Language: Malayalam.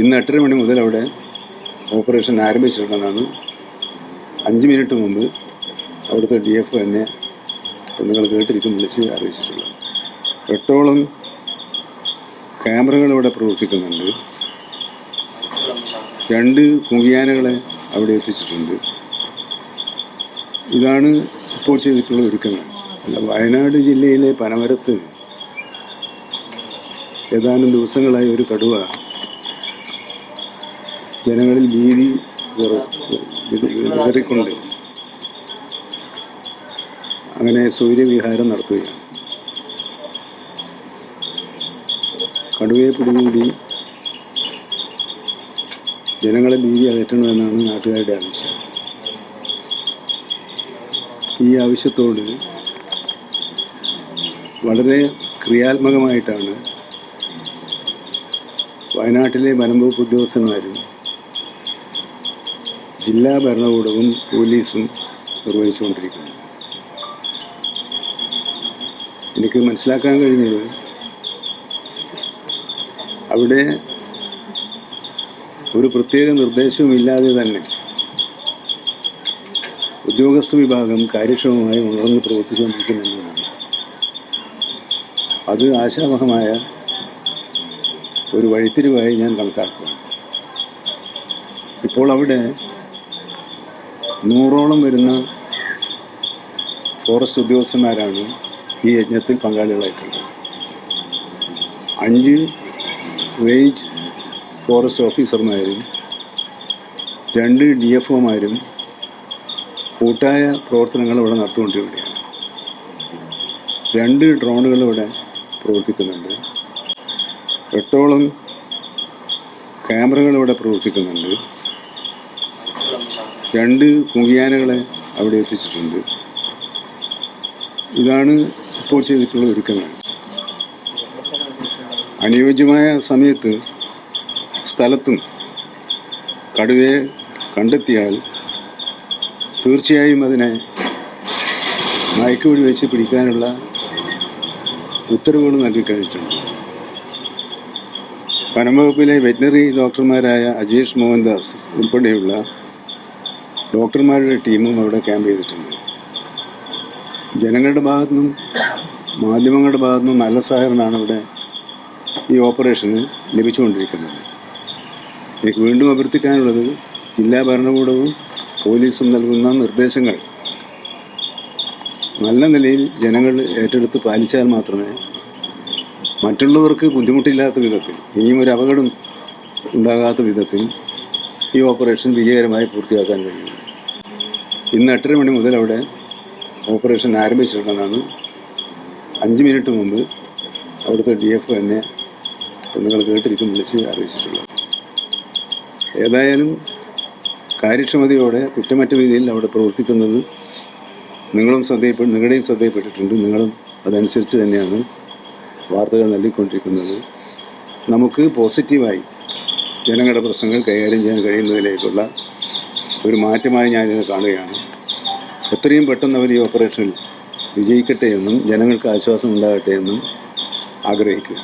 ഇന്ന് എട്ടര മണി മുതൽ അവിടെ ഓപ്പറേഷൻ ആരംഭിച്ചിട്ടുണ്ടെന്നാണ് അഞ്ച് മിനിറ്റ് മുമ്പ് അവിടുത്തെ ഡി എഫ് എന്നെ നിങ്ങൾ കേട്ടിരിക്കും വിളിച്ച് അറിയിച്ചിട്ടുള്ളത്. എട്ടോളം ക്യാമറകൾ ഇവിടെ പ്രവർത്തിക്കുന്നുണ്ട്. രണ്ട് കുങ്കിയാനകളെ അവിടെ എത്തിച്ചിട്ടുണ്ട്. ഇതാണ് ഇപ്പോൾ ചെയ്തിട്ടുള്ള ഒരുക്കങ്ങൾ. അല്ല വയനാട് ജില്ലയിലെ പനമരത്ത് ഏതാനും ദിവസങ്ങളായി ഒരു കടുവ ജനങ്ങളിൽ ഭീതി കയറിക്കൊണ്ട് അങ്ങനെ സൂര്യവിഹാരം നടത്തുകയാണ്. കടുവയെ പിടികൂടി ജനങ്ങളെ ഭീതി അകറ്റണമെന്നാണ് നാട്ടുകാരുടെ ആവശ്യം. ഈ ആവശ്യത്തോട് വളരെ ക്രിയാത്മകമായിട്ടാണ് വയനാട്ടിലെ വനംവകുപ്പ് ഉദ്യോഗസ്ഥന്മാരും ജില്ലാ ഭരണകൂടവും പോലീസും നിർവഹിച്ചുകൊണ്ടിരിക്കുന്നത് എനിക്ക് മനസ്സിലാക്കാൻ കഴിഞ്ഞത് അവിടെ ഒരു പ്രത്യേക നിർദ്ദേശവുമില്ലാതെ തന്നെ ഉദ്യോഗസ്ഥ വിഭാഗം കാര്യക്ഷമമായി ഉണർന്ന് പ്രവർത്തിച്ചുകൊണ്ടിരിക്കുന്നതാണ് അത് ആശാവഹമായ ഒരു വഴിത്തിരിവായി ഞാൻ കണക്കാക്കുകയാണ്. ഇപ്പോൾ അവിടെ നൂറോളം വരുന്ന ഫോറസ്റ്റ് ഉദ്യോഗസ്ഥന്മാരാണ് ഈ യജ്ഞത്തിൽ പങ്കാളികളായിട്ടുള്ളത്. അഞ്ച് റേഞ്ച് ഫോറസ്റ്റ് ഓഫീസർമാരും രണ്ട് ഡി എഫ് ഒമാരും കൂട്ടായ പ്രവർത്തനങ്ങൾ ഇവിടെ നടത്തുകൊണ്ടിരിക്കുകയാണ്. രണ്ട് ഡ്രോണുകൾ ഇവിടെ പ്രവർത്തിക്കുന്നുണ്ട്. എട്ടോളം ക്യാമറകൾ ഇവിടെ പ്രവർത്തിക്കുന്നുണ്ട്. രണ്ട് കുങ്കിയാനകളെ അവിടെ എത്തിച്ചിട്ടുണ്ട്. ഇതാണ് ഇപ്പോൾ ചെയ്തിട്ടുള്ള ഒരുക്കങ്ങൾ. അനുയോജ്യമായ സമയത്ത് സ്ഥലത്തും കടുവയെ കണ്ടെത്തിയാൽ തീർച്ചയായും അതിനെ മയക്കുവഴി വെച്ച് പിടിക്കാനുള്ള ഉത്തരവുകൾ നൽകി കഴിഞ്ഞിട്ടുണ്ട്. വനംവകുപ്പിലെ വെറ്റിനറി ഡോക്ടർമാരായ അജേഷ് മോഹൻദാസ് ഉൾപ്പെടെയുള്ള ഡോക്ടർമാരുടെ ടീമും അവിടെ ക്യാമ്പ് ചെയ്തിട്ടുണ്ട്. ജനങ്ങളുടെ ഭാഗത്തുനിന്നും മാധ്യമങ്ങളുടെ ഭാഗത്തുനിന്നും നല്ല സഹകരണമാണ് ഇവിടെ ഈ ഓപ്പറേഷന് ലഭിച്ചുകൊണ്ടിരിക്കുന്നത്. എനിക്ക് വീണ്ടും അഭ്യർത്ഥിക്കാനുള്ളത് ജില്ലാ ഭരണകൂടവും പോലീസും നൽകുന്ന നിർദ്ദേശങ്ങൾ. നല്ല നിലയിൽ ജനങ്ങൾ ഏറ്റെടുത്ത് പാലിച്ചാൽ മാത്രമേ മറ്റുള്ളവർക്ക് ബുദ്ധിമുട്ടില്ലാത്ത വിധത്തിൽ ഇനിയും ഒരു അപകടം ഉണ്ടാകാത്ത വിധത്തിൽ ഈ ഓപ്പറേഷൻ വിജയകരമായി പൂർത്തിയാക്കാൻ കഴിയും. ഇന്ന് എട്ടര മണി മുതൽ അവിടെ ഓപ്പറേഷൻ ആരംഭിച്ചിട്ടുണ്ടെന്നാണ് അഞ്ച് മിനിറ്റ് മുമ്പ് അവിടുത്തെ ഡി എഫ് എന്നെ നിങ്ങൾ കേട്ടിരിക്കും വിളിച്ച് അറിയിച്ചിട്ടുള്ളത്. ഏതായാലും കാര്യക്ഷമതയോടെ കുറ്റമറ്റ രീതിയിൽ അവിടെ പ്രവർത്തിക്കുന്നത് നിങ്ങളും ശ്രദ്ധയപ്പെ നിങ്ങളുടെയും ശ്രദ്ധയപ്പെട്ടിട്ടുണ്ട്. നിങ്ങളും അതനുസരിച്ച് തന്നെയാണ് വാർത്തകൾ നൽകിക്കൊണ്ടിരിക്കുന്നത്. നമുക്ക് പോസിറ്റീവായി ജനങ്ങളുടെ പ്രശ്നങ്ങൾ കൈകാര്യം ചെയ്യാൻ കഴിയുന്നതിലേക്കുള്ള ഒരു മാറ്റമായി ഞാനിത് കാണുകയാണ്. എത്രയും പെട്ടെന്ന് അവർ ഈ ഓപ്പറേഷനിൽ വിജയിക്കട്ടെ എന്നും ജനങ്ങൾക്ക് ആശ്വാസം ഉണ്ടാകട്ടെ എന്നും ആഗ്രഹിക്കുക